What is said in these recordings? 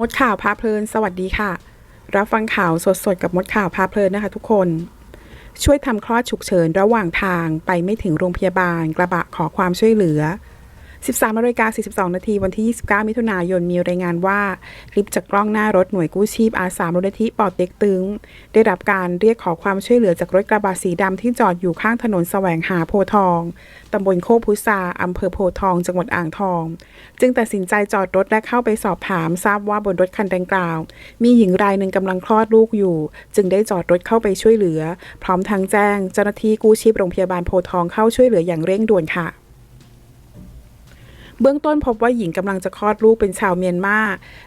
มดข่าวพาเพลิน สวัสดีค่ะ รับฟังข่าวสดๆ กับมดข่าวพาเพลินนะคะทุกคน ช่วยทำคลอดฉุกเฉินระหว่างทางไปไม่ถึงโรงพยาบาลกระบะขอความช่วยเหลือ 13นาฬิกา42 นาทีวันที่ 29 มิถุนายนมีรายงานว่า คลิปจากกล้องหน้ารถหน่วยกู้ชีพอาสามูลนิธิปอดเต็กตึง ได้รับการเรียกขอความช่วยเหลือจากรถกระบะสีดำที่จอดอยู่ข้างถนนแสวงหาโพทองตำบลโคพุทราอำเภอโพทอง จังหวัดอ่างทอง จึงตัดสินใจจอดรถและเข้าไปสอบถามทราบว่าบนรถคันดังกล่าว มีหญิงรายหนึ่งกำลังคลอดลูกอยู่ จึงได้จอดรถเข้าไปช่วยเหลือ พร้อมทางแจ้งเจ้าหน้าที่กู้ชีพโรงพยาบาลโพทองเข้าช่วยเหลืออย่างเร่งด่วนค่ะ เบื้องต้นพบว่าหญิงกำลังจะคลอดลูกเป็นชาวเมียนมา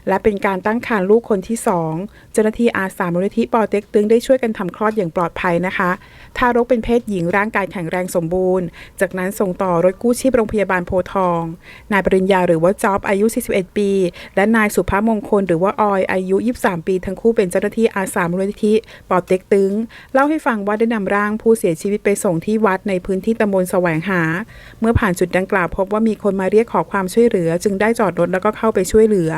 และเป็นการตั้งครรภ์ลูกคนที่สองเจ้าหน้าที่อาสามูลนิธิปอเต็กตึงได้ช่วยกันทำคลอดอย่างปลอดภัยนะคะ ทารกเป็นเพศหญิงร่างกายแข็งแรงสมบูรณ์ จากนั้นส่งต่อรถกู้ชีพโรงพยาบาลโพทอง นายปริญญาหรือว่าจ๊อบอายุ 41 ปี และนายสุภาพมงคลหรือว่าออยอายุ 23 ปีทั้งคู่เป็นเจ้าหน้าที่อาสามูลนิธิปอเต็กตึงเล่าให้ฟังว่าได้นำร่างผู้เสียชีวิตไปส่งที่วัดในพื้นที่ตำบลแสวงหา เมื่อผ่านจุดดังกล่าวพบว่ามีคนมาเรียกขอความช่วยเหลือ จึงได้จอดรถแล้วก็เข้าไปช่วยเหลือ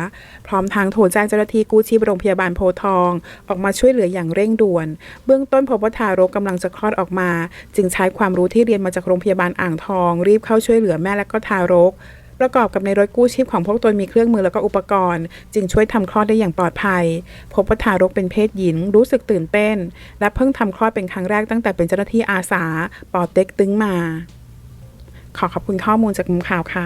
พร้อมทางโทรแจ้งเจ้าหน้าที่กู้ชีพโรงพยาบาลโพทอง ออกมาช่วยเหลืออย่างเร่งด่วน เบื้องต้นพบว่าทารกกำลังจะคลอดออกมา จึงใช้ความรู้ที่เรียนมาจากโรงพยาบาลอ่างทอง รีบเข้าช่วยเหลือแม่และก็ทารกประกอบกับในรถกู้ชีพของพวกตนมีเครื่องมือแล้วก็อุปกรณ์ จึงช่วยทำคลอดได้อย่างปลอดภัย พบว่าทารกเป็นเพศหญิง รู้สึกตื่นเต้น และเพิ่งทำคลอดเป็นครั้งแรกตั้งแต่เป็นเจ้าหน้าที่อาสาปอเต็กตึงมา ขอขอบคุณข้อมูลจากมุมข่าวค่ะ